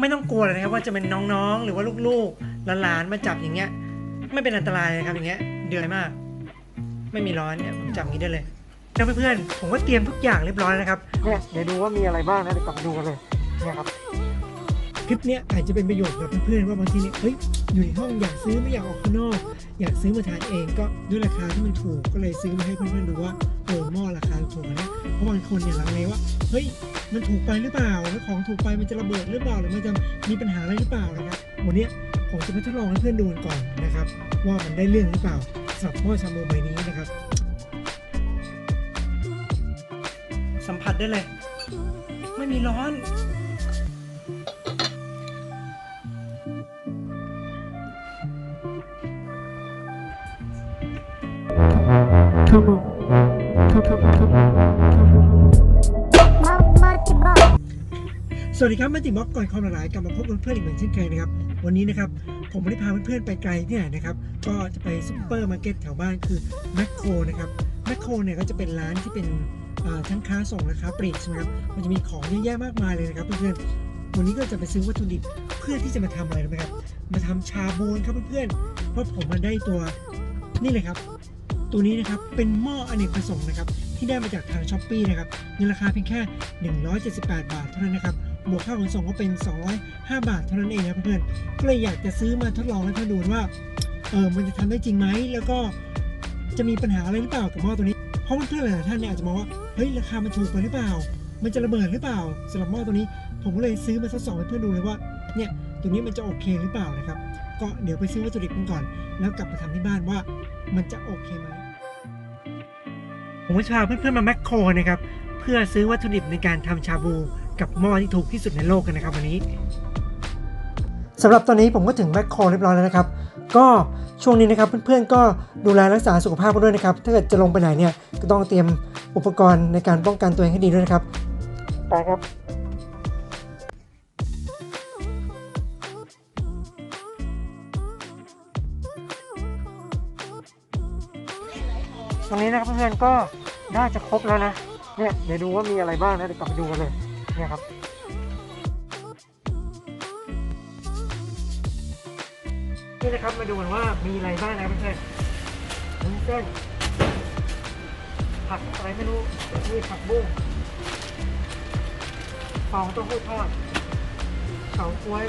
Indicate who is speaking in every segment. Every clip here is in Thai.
Speaker 1: ไม่ต้องกลัวเลยนะครับว่าจะเป็นน้องๆ หรือว่าลูกๆหลานๆมาจับอย่างเงี้ย ไม่เป็นอันตรายเลยครับอย่างเงี้ยเดือดมาก ไม่มีร้อนเนี่ยผมจับอย่างนี้ได้เลยแล้วเพื่อนๆผมก็เตรียมทุกอย่างเรียบร้อยนะครับเนี่ยเดี๋ยวดูว่ามีอะไรบ้างนะเดี๋ยวกลับมาดูกันเลยเนี่ยครับ ลิปเนี้ยอาจจะเป็นประโยชน์กับเพื่อนๆว่าบางทีเนี่ยเฮ้ยอยู่ในห้องอยากซื้อไม่อยากออกข้างนอก อยากซื้อมาทานเองก็ด้วยราคาที่มันถูกก็เลยซื้อมาให้เพื่อนๆดูว่าเออหม้อราคาถูกนะเพราะบางคนเนี่ยลังเลว่าเฮ้ยมันถูกไปหรือเปล่าแล้วของถูกไปมันจะระเบิดหรือเปล่าหรือมันจะมีปัญหาอะไรหรือเปล่านะครับวันนี้ผมจะมาทดลองให้เพื่อนดูกันก่อนนะครับ ว่ามันได้เรื่องหรือเปล่าสำหรับหม้อชาโมใบนี้นะครับ สัมผัสได้เลย ไม่มีร้อน สวัสดีครับมาติบอกก่อนความหลากหลายกลับมาพบกับเพื่อนอีกเหมือนเช่นเคยนะครับ วันนี้นะครับ ผมไม่ได้พาเพื่อนๆไปไกลที่ไหนนะครับ ก็จะไปซุปเปอร์มาร์เก็ตแถวบ้านคือแมคโครนะครับแมคโครเนี่ยก็จะเป็นร้านที่เป็นอ่าทั้งค้าส่งและค้าปลีกใช่ไหมครับมันจะมีของเยอะแยะมากมายเลยนะครับเพื่อนๆวันนี้ก็จะไปซื้อวัตถุดิบเพื่อที่จะมาทำอะไรรู้ไหมครับ มาทำชาบูนครับเพื่อนๆเพราะผมมาได้ตัวนี่เลยครับ ตัวนี้นะครับเป็นหม้ออเนกประสงค์นะครับที่ได้มาจากทางช้อปปีนะครับในราคาเพียงแค่ 178 บาทเท่านั้นนะครับบวกค่าขนส่งก็เป็น 205 บาทเท่านั้นเองนะเพื่อนก็เลยอยากจะซื้อมาทดลองให้เพื่อนดูว่าเออมันจะทำได้จริงไหมแล้วก็จะมีปัญหาอะไรหรือเปล่ากับหม้อตัวนี้เพราะเพื่อนหลายท่านเนี่ยอาจจะมองว่าเฮ้ยราคามันถูกไปหรือเปล่า มันจะระเบิดหรือเปล่าสำหรับหม้อตัวนี้ ผมก็เลยซื้อมาทดสอบให้เพื่อนดูเลยว่าเนี่ยตัวนี้มันจะโอเคหรือเปล่านะครับก็เดี๋ยวไปซื้อวัตถุดิบกันก่อน แล้วกลับมาทำที่บ้านว่ามันจะโอเคไหม ผมจะพาเพื่อนๆมาแมคโครนะครับ เพื่อซื้อวัตถุดิบในการทำชาบูกับหม้อที่ถูกที่สุดในโลกกันนะครับวันนี้สำหรับตอนนี้ผมก็ถึงแมคโครเรียบร้อยแล้วนะครับ ก็ช่วงนี้นะครับเพื่อนๆก็ดูแลรักษาสุขภาพกันด้วยนะครับ ถ้าเกิดจะลงไปไหนเนี่ยก็ต้องเตรียมอุปกรณ์ในการป้องกันตัวเองให้ดีด้วยนะครับไปครับ ตรงนี้นะครับเพื่อนๆก็น่าจะครบแล้วนะเนี่ยเดี๋ยวดูว่ามีอะไรบ้างนะเดี๋ยวกลับไปดูกันเลยเนี่ยครับนี่นะครับมาดูกันว่ามีอะไรบ้างนะเพื่อนๆวุ้นเส้นผักอะไรไม่รู้นี่ผักบุ้งฟองเต้าหู้ทอดเฉาก๊วย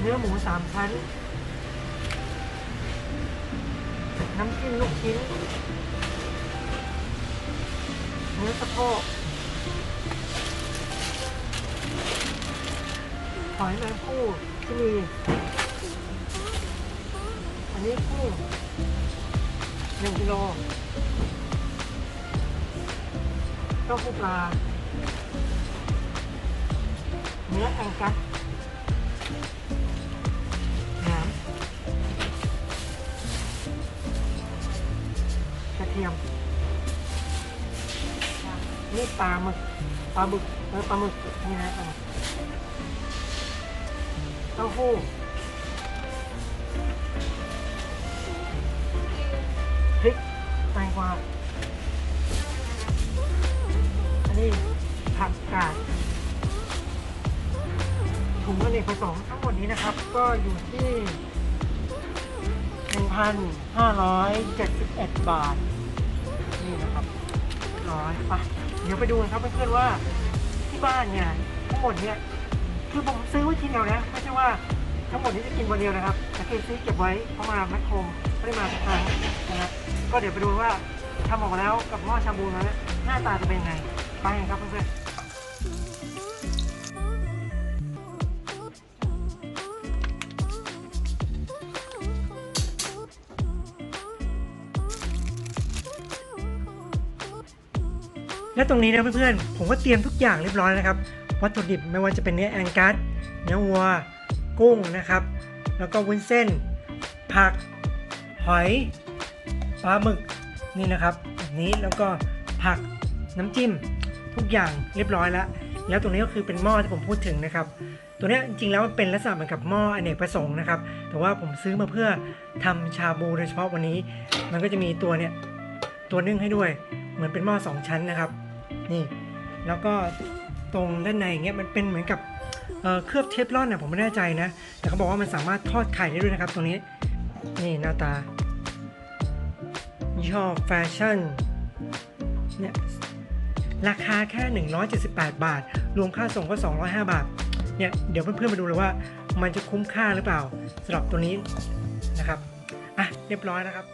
Speaker 1: เนื้อหมูสามชั้น น้ำจิ้มลูกชิ้นเนื้อสะโพกหอยแมงคู่ที่มีอันนี้กุ้หนึ่งกิโลเต้าหู้ปลาเนื้อแองกัส ปลาหมึกปลาบึกเออปลาหมึกนี่นะปลาหมึกเต้าหู้พริกแตงกวาอันนี้ผักกาดถุงอเนกประสงค์ทั้งหมดนี้นะครับ ก็อยู่ที่ 1,571 บาท นี่นะครับร้อยไป เดี๋ยวไปดูกันครับเพื่อนๆว่าที่บ้านเนี่ยทั้งหมดเนี่ยคือผมซื้อไว้ทีเดียวนะไม่ใช่ว่าทั้งหมดนี้จะกินวันเดียวนะครับแต่คือซื้อเก็บไว้เพราะมาแมคโครไม่ได้มาทุกครั้งนะครับก็เดี๋ยวไปดูว่าทำออกมาแล้วกับหม้อชาบูนั้นหน้าตาจะเป็นยังไงไปกันครับเพื่อนๆ และตรงนี้นะเพื่อนๆผมก็เตรียมทุกอย่างเรียบร้อยนะครับ วัตถุดิบไม่ว่าจะเป็นเนื้อแองกัสเนื้อวัว กุ้งนะครับ แล้วก็วุ้นเส้น ผัก หอยปลาหมึกนี่นะครับแบบนี้แล้วก็ผักน้ำจิ้มทุกอย่างเรียบร้อยแล้ว แล้วตรงนี้ก็คือเป็นหม้อที่ผมพูดถึงนะครับ ตัวนี้จริงๆแล้วมันเป็นลักษณะเหมือนกับหม้ออเนกประสงค์นะครับ แต่ว่าผมซื้อมาเพื่อทำชาบูโดยเฉพาะวันนี้ มันก็จะมีตัวเนี้ยตัวนึ่งให้ด้วย เหมือนเป็นหม้อสองชั้นนะครับ นี่ แล้วก็ตรงด้านในอย่างเงี้ยมันเป็นเหมือนกับเเคลือบเทฟลอนนะผมไม่แน่ใจนะ แต่เขาบอกว่ามันสามารถทอดไข่ได้ด้วยนะครับ ตรงนี้ นี่หน้าตายี่ห้อแฟชั่นเนี่ยราคาแค่ 178 บาท รวมค่าส่งก็ 205 บาท เนี่ย เดี๋ยวเพื่อนๆมาดูเลยว่า มันจะคุ้มค่าหรือเปล่าสำหรับตัวนี้นะครับ อะ เรียบร้อยนะครับ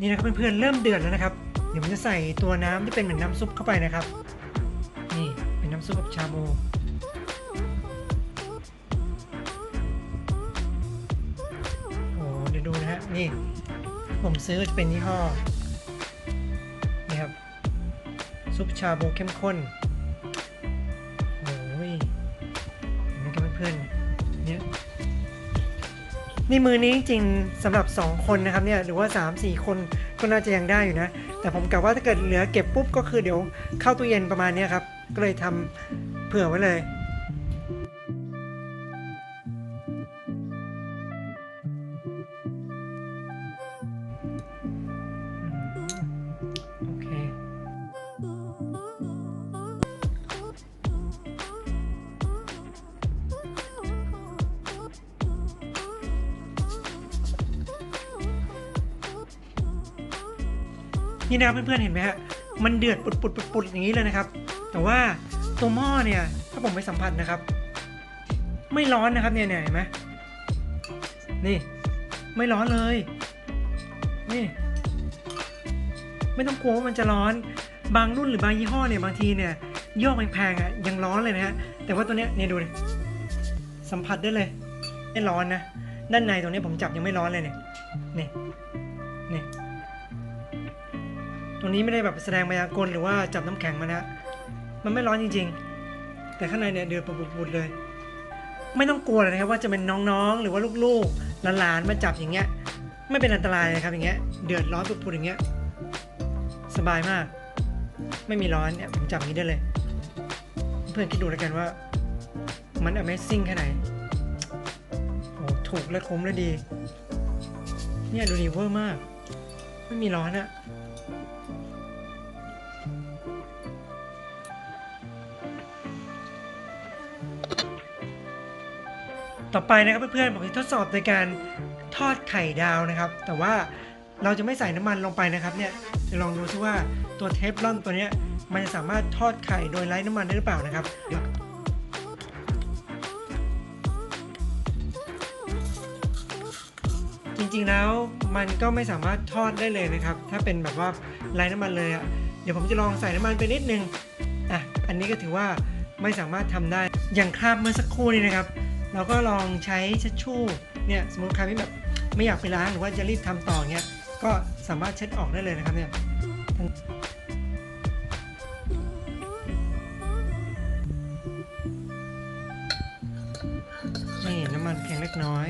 Speaker 1: นี่นะครับเพื่อนๆเริ่มเดือดแล้วนะครับ เดี๋ยวผมจะใส่ตัวน้ำที่เป็นเหมือนน้ำซุปเข้าไปนะครับ นี่เป็นน้ำซุปแบบชาบูโอ้เดี๋ยวดูนะฮะนี่ ผมซื้อจะเป็นยี่ห้อนี่ครับซุปชาบูเข้มข้นโอ้ยเห็นไหมครับเพื่อนๆ นี่มือนี้จริงๆสำหรับ 2 คนนะครับเนี่ยหรือว่า 3 4 คนก็น่าจะยังได้อยู่นะ แต่ผมกะว่าถ้าเกิดเหลือเก็บปุ๊บก็คือเดี๋ยวเข้าตู้เย็นประมาณนี้ครับก็เลยทำเผื่อไว้เลย นี่นะครับเพื่อนๆเห็นไหมฮะมันเดือดปุดๆปุดๆอย่างนี้เลยนะครับ แต่ว่าตัวหม้อเนี่ยถ้าผมไปสัมผัสนะครับ ไม่ร้อนนะครับเนี่ยเห็นไหมนี่ ไม่ร้อนเลย นี่ ไม่ต้องกลัวว่ามันจะร้อน บางรุ่นหรือบางยี่ห้อเนี่ยบางทีเนี่ยย่อแพงๆอะยังร้อนเลยนะฮะแต่ว่าตัวเนี้ยเนี่ยดูดิสัมผัสได้เลยไม่ร้อนนะด้านในตรงนี้ผมจับยังไม่ร้อนเลยเนี่ยนี่นี่ ตรงนี้ไม่ได้แบบแสดงมายากลหรือว่าจับน้ำแข็งมานะ มันไม่ร้อนจริง ๆ แต่ข้างในเนี่ยเดือดปุดๆเลย ไม่ต้องกลัวเลยนะครับว่าจะเป็นน้องๆ หรือว่าลูกๆหลานๆมาจับอย่างเงี้ย ไม่เป็นอันตรายนะครับอย่างเงี้ย เดือดร้อนปุดๆอย่างเงี้ย สบายมาก ไม่มีร้อนเนี่ยผมจับนี้ได้เลย เพื่อนคิดดูแล้วกันว่า มัน Amazing แค่ไหนโอ้ถูกและคุ้มและดี เนี่ยดูดีเวอร์มาก ไม่มีร้อนอะ ต่อไปนะครับเพื่อนๆผมจะทดสอบในการทอดไข่ดาวนะครับ แต่ว่าเราจะไม่ใส่น้ำมันลงไปนะครับเนี่ยจะลองดูซิว่าตัวเทฟลอนตัวนี้มันจะสามารถทอดไข่โดยไร้น้ำมันได้หรือเปล่านะครับจริงๆแล้วมันก็ไม่สามารถทอดได้เลยนะครับ ถ้าเป็นแบบว่าไร้น้ำมันเลยอะ่ะเดี๋ยวผมจะลองใส่น้ำมันไปนิดนึงอะอันนี้ก็ถือว่าไม่สามารถทำได้อย่างคราบเมื่อสักครู่นี้นะครับ เราก็ลองใช้เช็ดชู่เนี่ยสมมติใครไม่แบบไม่อยากไปล้างหรือว่าจะรีบทำต่อเงี้ยก็สามารถเช็ดออกได้เลยนะครับเนี่ยนี่น้ำมันเพียงเล็กน้อย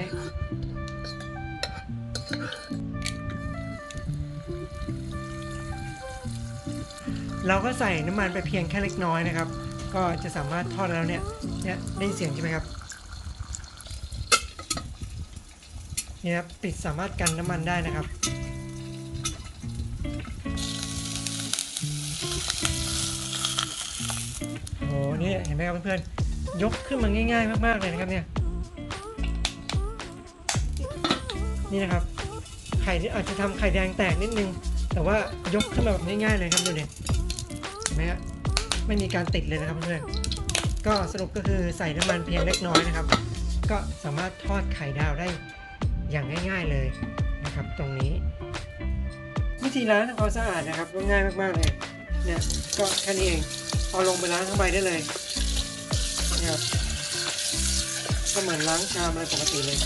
Speaker 1: เราก็ใส่น้ำมันไปเพียงแค่เล็กน้อยนะครับ ก็จะสามารถทอดแล้วเนี่ยเนี่ยได้เสียงใช่ไหมครับ นี่ครับปิดสามารถกันน้ำมันได้นะครับ โอ้โหนี่เห็นไหมครับเพื่อนๆ ยกขึ้นมาง่าย ๆ มากๆเลยนะครับเนี่ย นี่นะครับ ไข่นี่อาจจะทำไข่แดงแตกนิดนึง แต่ว่ายกขึ้นมาแบบง่ายๆเลยครับดูเนี่ยเห็นไหมฮะไม่มีการติดเลยนะครับเพื่อนๆ ก็สรุปก็คือใส่น้ำมันเพียงเล็กน้อยนะครับ ก็สามารถทอดไข่ดาวได้ อย่างง่าย ๆเลยนะครับตรงนี้ วิธีล้างทำความสะอาดนะครับก็ง่ายมากๆเลยเนี่ยก็แค่นี้เองเอาลงไปล้างทั้งใบได้เลยนะครับก็เหมือนล้างชามอะไรปกติเลย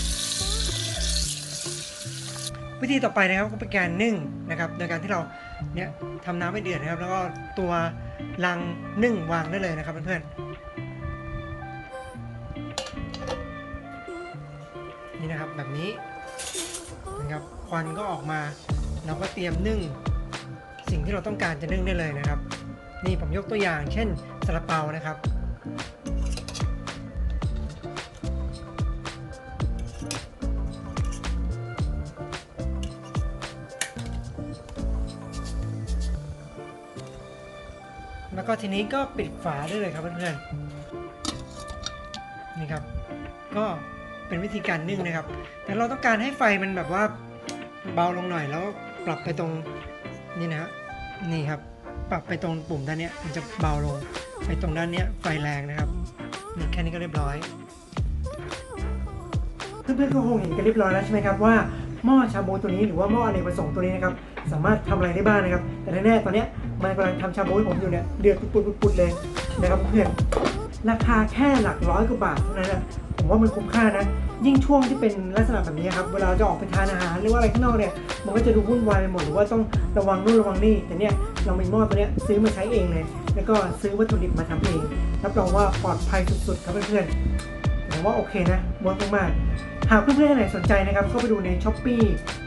Speaker 1: วิธีต่อไปนะครับก็เป็นการนึ่งนะครับโดยการที่เราเนี่ยทำน้ำให้เดือดนะครับ แล้วก็ตัวลังนึ่งวางได้เลยนะครับเพื่อนๆนี่นะครับแบบนี้ ครับควันก็ออกมา เราก็เตรียมนึ่ง สิ่งที่เราต้องการจะนึ่งได้เลยนะครับ นี่ผมยกตัวอย่าง เช่นซาลาเปานะครับแล้วก็ทีนี้ก็ปิดฝาได้เลยครับเพื่อนๆ นี่ครับ ก็ เป็นวิธีการนึ่งนะครับ แต่เราต้องการให้ไฟมันแบบว่าเบาลงหน่อยแล้วปรับไปตรงนี่นะฮะนี่ครับ ปรับไปตรงปุ่มด้านนี้มันจะเบาลงไปตรงด้านนี้ไฟแรงนะครับนี่แค่นี้ก็เรียบร้อยเพื่อนๆก็คงเห็นกันเรียบร้อยแล้วใช่ไหมครับว่าหม้อชาบูตัวนี้หรือว่าหม้ออเนกประสงค์ตัวนี้นะครับสามารถทำอะไรได้บ้างนะครับ แต่แน่ๆตอนนี้มันกำลังทำชาบูให้ผมอยู่เนี่ยเดือดปุดๆๆๆเลยนะครับเพื่อนราคาแค่หลักร้อยกว่าบาทเท่านั้นนะ ผมว่ามันคุ้มค่านะ ยิ่งช่วงที่เป็นลักษณะแบบนี้ครับ เวลาจะออกไปทานอาหารหรือว่าอะไรข้างนอกเนี่ย มันก็จะดูวุ่นวายไปหมดหรือว่าต้องระวังนู่นระวังนี่ แต่เนี่ยเรามีหม้อตัวเนี้ยซื้อมาใช้เองเลย แล้วก็ซื้อวัตถุดิบมาทำเอง รับรองว่าปลอดภัยสุดๆครับเพื่อนๆผมว่าโอเคนะเวิร์กมากๆหากเพื่อนๆท่านไหนสนใจนะครับเข้าไปดูใน s h อ p e e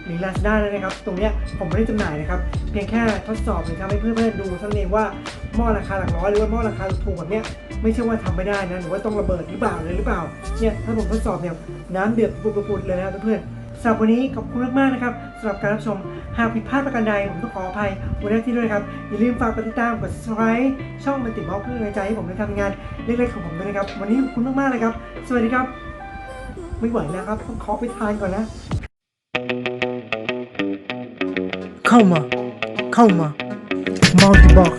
Speaker 1: หรือ Lazada ได้นะครับ ตรงเนี้ยผมไม่ได้จำหน่ายนะครับ เพียงแค่ทดสอบหรือทำให้เพื่อนๆดูเท่านั้นเองว่าหม้อราคาหลักร้อยหรือว่าหม้อราคาถูกแบบเนี้ย ไม่ใช่ว่าทำไม่ได้นะหรือว่าต้องระเบิดหรือเปล่าเลยหรือเปล่าเนี่ยถ้าผมทดสอบเนี่ยน้ำเดือดปุดๆเลยนะเพื่อนๆสำหรับวันนี้ขอบคุณมากๆนะครับสำหรับการรับชมหากผิดพลาดประการใดผมต้องขออภัยวันนี้ที่ด้วยครับ อย่าลืมฝากกดติดตามกด subscribe ช่องมันติดเมาส์เพื่อนกำลังใจให้ผมได้ทำงานเล็กๆของผมด้วยนะครับ วันนี้ขอบคุณมากๆเลยครับ สวัสดีครับ ไม่ไหวแล้วครับต้องขอไปทานก่อนนะ เข้ามา เข้ามามัลติบอก